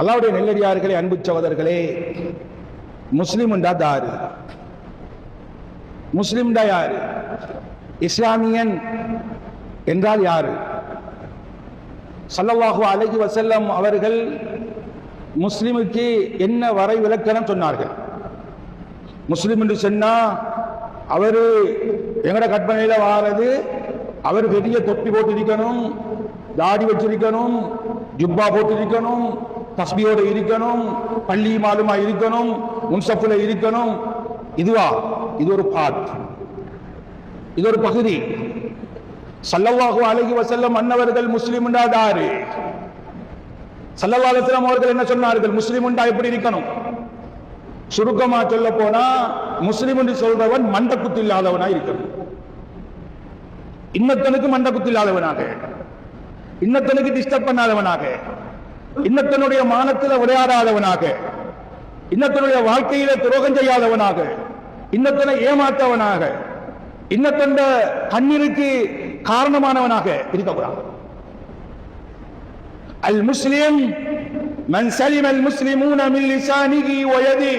அல்லாவுடைய நெல்லடியார்களே அன்பு சகோதரர்களே முஸ்லிம்டா தாரு முஸ்லிம்டா யாரு? இஸ்லாமியன் என்றால் யாரு? ஸல்லல்லாஹு அலைஹி வசல்லம் அவர்கள் முஸ்லிமுக்கு என்ன வரை விளக்கணும் சொன்னார்கள். முஸ்லிம் என்று சொன்னா அவரு எங்கட கற்பனையில வாரது அவர் பெரிய தொப்பி போட்டிருக்கணும் தாடி வச்சிருக்கணும் ஜுப்பா போட்டிருக்கணும் தஸ்பியோட இருக்கணும் பள்ளி மாலுமா இருக்கணும் முன்சப்புல இருக்கணும். இதுவா? இது ஒரு பார்ட் இது ஒரு பகுதி. சல்லவாஹு அழகி வஸல்லம் அன்னவர்கள் முஸ்லிம் தாரு சல்லல்லாஹு அவர்கள் என்ன சொன்னார்கள்? முஸ்லிம் எப்படி இருக்கணும்? சுருக்கமா சொல்ல போனா முஸ்லிம் என்று சொல்றவன் மண்டக்குத்து இல்லாதவனா இருக்கணும். இன்னத்தனுக்கு மண்டக்குத்து இல்லாதவனாக. இன்னத்தனுக்கு டிஸ்டர்ப் பண்ணாதவனாக. இன்னத்தனுடைய மானத்தில் விளையாடாதவனாக இன்னத்தனுடைய வாழ்க்கையில துரோகம் செய்யாதவனாக. இன்னத்தனை ஏமாத்தவனாக இன்னத்தண்ட கண்ணீருக்கு காரணமானவனாக இருக்கக்கூடாது. அல் முஸ்லிம் மன் சலிம் அல் முஸ்லிமூன மின் லிசானிஹி வ யதி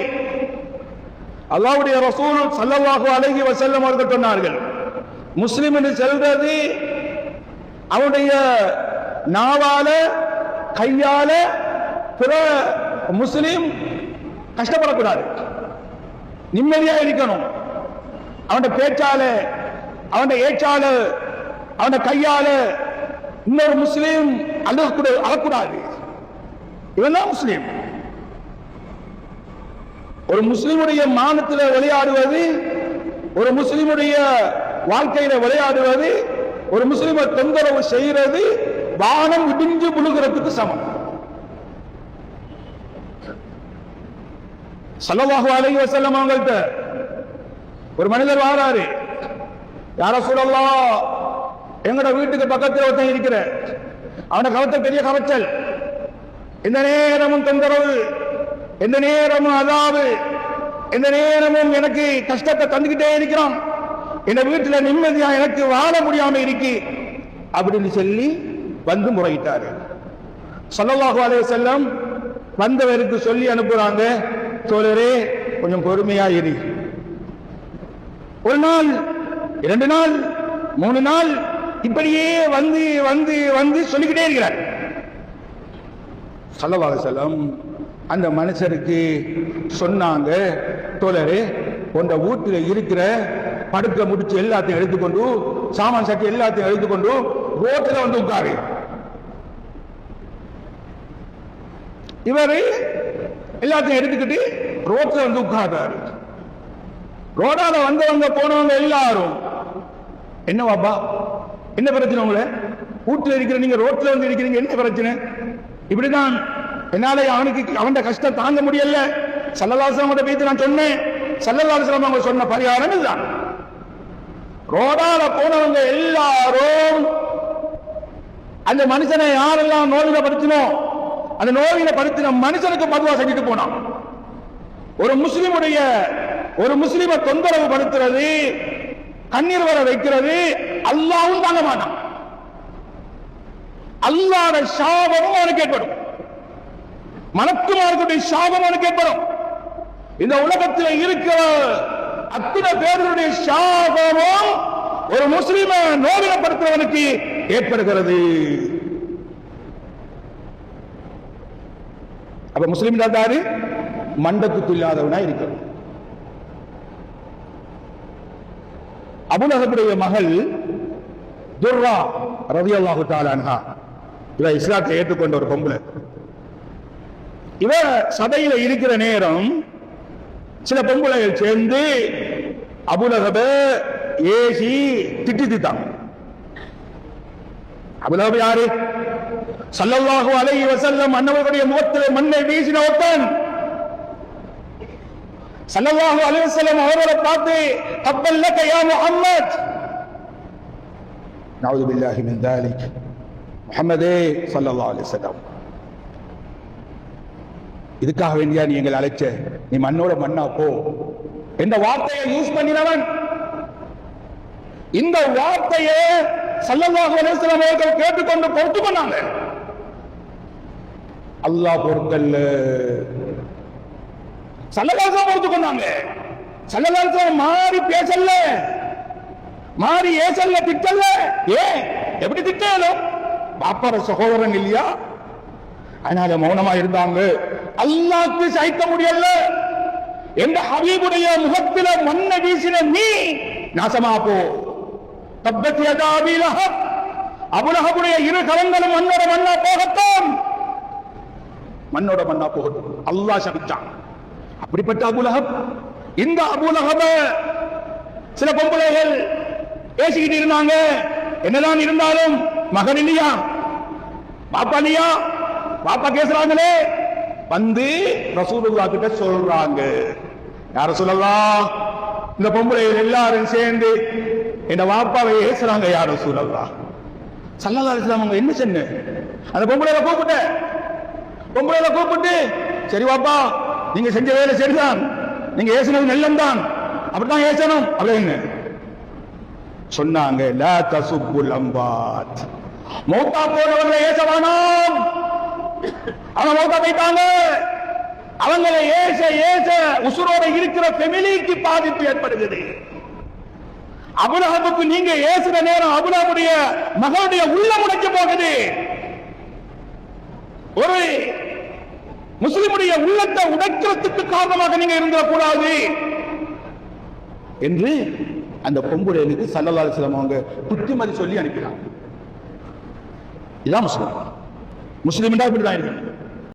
அல்லாஹ்வுடைய ரசூல் ஸல்லல்லாஹு அலைஹி வஸல்லம் அவர்கள் சொன்னார்கள் முஸ்லிம் என்று சொல்றது அவனுடைய நாவால கையால பிற முஸ்லீம் கஷ்டப்படக்கூடாது. நிம்மதியா இருக்கணும். அவன் பேச்சால அவன் ஏச்சால அவன் கையால இன்னொரு முஸ்லீம் அழகக்கூடாது. அழக்கூடாது இவன் தான் முஸ்லீம். ஒரு முஸ்லீமுடைய மானத்தில் விளையாடுவது ஒரு முஸ்லீமுடைய வாழ்க்கையில விளையாடுவது ஒரு முஸ்லீமை தொந்தரவு செய்யறது வானம் இடிஞ்சு விழுகிறதுக்கு சமம். சல்லல்லாஹு அலைஹி வஸல்லம் அவங்கள்ட்ட ஒரு மனிதர் வாராரு. யார சொல்லலாம் எங்கட வீட்டுக்கு பக்கத்தில் ஒருத்தன் இருக்கிற அவன கவத்த பெரிய கவச்சல் எந்த நேரமும் தொந்தரவு எந்த நேரமும் அதாவது எந்த நேரமும் எனக்கு கஷ்டத்தை தந்துகிட்டே இருக்கிறான். என் வீட்டுல நிம்மதியா எனக்கு வாழ முடியாம இருக்கு. அப்படின்னு சொல்லி வந்து முறையிட்டாரு. ஸல்லல்லாஹு செல்லம் வந்தவருக்கு சொல்லி அனுப்புறாங்க தோழரே கொஞ்சம் பொறுமையா இரு. ஒரு நாள் இரண்டு நாள் மூணு நாள் இப்படியே வந்து வந்து வந்து சொல்லிக்கிட்டே இருக்கிறார். சொல்லவாக செல்லம் அந்த மனுஷருக்கு சொன்னாங்க தோழரே உண்ட வீட்டில் இருக்கிற படுக்க முடிச்சு எல்லாத்தையும் எடுத்துக்கொண்டு சாமான் சட்டி எல்லாத்தையும் எடுத்துக்கொண்டு ரோட்டில் வந்து உட்காரு. இவர் எல்லாத்தையும் எடுத்துக்கிட்டு ரோட்ல வந்து உட்கார்றாரு. ரோடால வந்தவங்க போனவங்க எல்லாரும் என்ன வாப்பா என்ன பிரச்சனை உங்களை? வீட்டுல இருக்கிற நீங்க ரோட்ல வந்து இருக்கிறீங்க என்ன பிரச்சனை? இப்படிதான் என்னால அவனுக்கு அவன் கஷ்டம் தாங்க முடியல. சல்லல்லாசம் பேசி நான் சொன்னேன். சல்லல்லாசம் அவங்க சொன்ன பரிகாரம் இதுதான். ரோடால போனவங்க எல்லாரும் அந்த மனுஷனை யாரெல்லாம் நோயில படுத்தினோம் அந்த நோயில படுத்தின மனுஷனுக்கு மதுவா செஞ்சுட்டு போனான். ஒரு முஸ்லிமுடைய ஒரு முஸ்லிமை தொந்தரவு படுத்துறது கண்ணீர் வர வைக்கிறது அல்லாவும் தாங்க மாட்டான். அல்லாத சாபமும் அவனுக்கு ஏற்படும். மலக்குமார்களுடைய சாபம் அவனுக்கு ஏற்படும். இந்த உலகத்தில் இருக்கிற அத்தனை பேர்களுடைய சாபமும் ஒரு முஸ்லிம நோவினப்படுத்துறவனுக்கு ஏற்படுகிறது. அப்ப முஸ்லிம் தாத்தாரு மண்டத்துக்கு இல்லாதவனா இருக்கணும். அபுலகபுடைய மகள் துர்ரா ரவி அல்லாஹு தாலான்ஹா இவ இஸ்லாத்தை ஏற்றுக்கொண்ட ஒரு பொம்பளை. இவ சபையில இருக்கிற நேரம் சில பொம்பளைகள் சேர்ந்து அபுலகப ஏசி திட்டி திட்டாங்க. அபுலகப யாரு? சல்லல்லாஹு அலை வசல்லம் அன்னவர்களுடைய முகத்திலே மண்ணை வீசின ஒருத்தன். சல்லல்லாஹு அலை வசல்லம் அவர்களை பார்த்து தப்பல்ல கையா யா முஹம்மத். பில்லாஹி மின் தாலிக். முகமதே சல்லல்லா அலி வஸல்லம். இதுக்காக வேண்டியா நீ எங்களை அழைச்ச? நீ மண்ணோட மண்ணா போ. என்ற வார்த்தையை யூஸ் பண்ணினவன். இந்த வார்த்தையை சல்லல்லாஹு அலைஹி வஸல்லம் அவர்கள் கேட்டுக்கொண்டு பொறுத்து பண்ணாங்க அல்லாஹ் பொருத்தல்ல சல்லலாசம் பொறுத்து கொண்டாங்க சல்லலாசம் மாறி பேசல மாறி ஏசல்ல திட்டல்ல. ஏ எப்படி திட்டம் பாப்பார சகோதரன் இல்லையா? அதனால மௌனமா இருந்தாங்க. அல்லாக்கு சகிக்க முடியல. எந்த ஹபீபுடைய முகத்தில மண்ணை வீசின நீ நாசமா போ. தப்பத் அபுலஹபுடைய இரு கரங்களும் மண்ணோட மண்ணா போகத்தான் மண்ணோட மண்ணா போகட்டும். அல்லாஹ் சபிச்சான். அப்படிப்பட்ட அபுலஹப் இந்த அபுலஹப சில பொம்பளைகள் பேசிக்கிட்டு இருந்தாங்க. என்னதான் இருந்தாலும் மகன் இல்லையா? பாப்பா இல்லையா? பாப்பா பேசுறாங்களே. வந்து ரசூலுல்லா கிட்ட சொல்றாங்க. யார சொல்லலாம் இந்த பொம்பளைகள் எல்லாரும் சேர்ந்து இந்த வாப்பாவை ஏசுறாங்க யார சொல்லலாம் சல்லல்லா இஸ்லாம் அவங்க என்ன சென்னு? அந்த பொம்பளையில கூப்பிட்டேன் பொம்பளை கூப்பிட்டு சரி வாப்பா நீங்க செஞ்ச வேலை சரிதான். நீங்க ஏசுனது நல்லம்தான். அப்படித்தான் ஏசணும். அப்படின்னு சொன்னாங்க லா தசுப்புல் அம்பாத். மௌத்தா போனவர்களை ஏசவானாம் அவங்க மௌத்தா போயிட்டாங்க. அவங்களை ஏச ஏச உசுரோட இருக்கிற ஃபெமிலிக்கு பாதிப்பு ஏற்படுகிறது. அபுலஹபுக்கு நீங்க ஏசுற நேரம் அபுலஹபுடைய மகளுடைய உள்ள முடைச்சு போகுது. ஒரு முஸ்லிமுடைய உள்ளத்தை உடைக்கிறதுக்கு காரணமாக நீங்க இருந்துடக்கூடாது. என்று அந்த பொம்புடையனுக்கு சல்லல்லா அலிஸ்லாம் அவங்க புத்திமதி சொல்லி அனுப்பினாங்க. இதான் முஸ்லிம். முஸ்லிம் இப்படிதான் இருக்கு